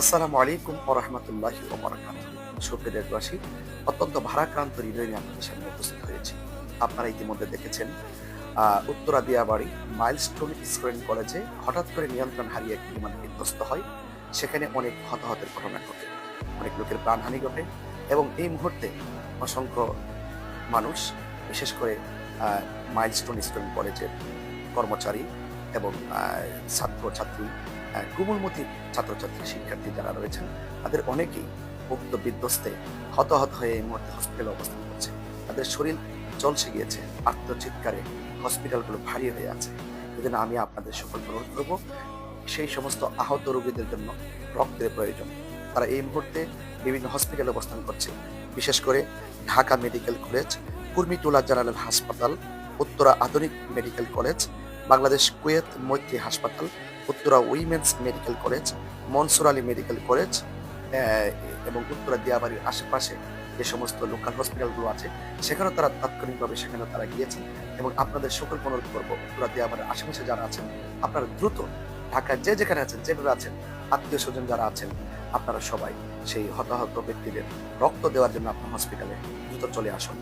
আসসালামু আলাইকুম ওরহমতুল্লাহ ওবরাকাত সুপ্রিয় দেশবাসী, অত্যন্ত ভারাক্রান্ত হৃদয় নিয়ে আপনাদের সামনে উপস্থিত হয়েছি। আপনারা ইতিমধ্যে দেখেছেন উত্তরা দিয়াবাড়ি মাইলস্টোন স্কুল কলেজে হঠাৎ করে নিয়ন্ত্রণ হারিয়ে একটি বিমান বিধ্বস্ত হয়। সেখানে অনেক হতাহতের ঘটনা ঘটে। অনেক লোকের প্রাণহানি ঘটে এবং এই মুহূর্তে অসংখ্য মানুষ, বিশেষ করে মাইলস্টোন স্কুল কলেজের কর্মচারী এবং ছাত্র ছাত্রী কোমলমতি ছাত্রছাত্রী শিক্ষার্থী যারা রয়েছেন, তাদের অনেকেই উক্ত বিধ্বস্তে হতাহত হয়ে এই মুহূর্তে হসপিটালে অবস্থান করছে। তাদের শরীর জলসে গিয়েছে, আত্মচিৎকারে হসপিটালগুলো ভারী হয়ে আছে। এজন্য আমি আপনাদের সকল অনুরোধ করব, সেই সমস্ত আহত রোগীদের জন্য রক্তের প্রয়োজন। তারা এই মুহূর্তে বিভিন্ন হসপিটালে অবস্থান করছে। বিশেষ করে Dhaka medical college, Kurmitola general হাসপাতাল, উত্তরা আধুনিক মেডিকেল কলেজ, বাংলাদেশ কুয়েত মৈত্রী হাসপাতাল Uttara women's medical college, Mansur Ali medical college এবং উত্তরা দিয়াবাড়ির আশেপাশে যে সমস্ত লোকাল হসপিটালগুলো আছে, সেখানেও তারা তাৎক্ষণিকভাবে সেখানে তারা গিয়েছেন এবং আপনাদের সকল অনুরোধ করব, উত্তরা দিয়াবাড়ির আশেপাশে যারা আছেন, আপনারা দ্রুত ঢাকার যে যেখানে আছেন, যেভাবে আছেন, আত্মীয় স্বজন যারা আছেন, আপনারা সবাই সেই হতাহত ব্যক্তিদের রক্ত দেওয়ার জন্য আপনার হসপিটালে দ্রুত চলে আসুন।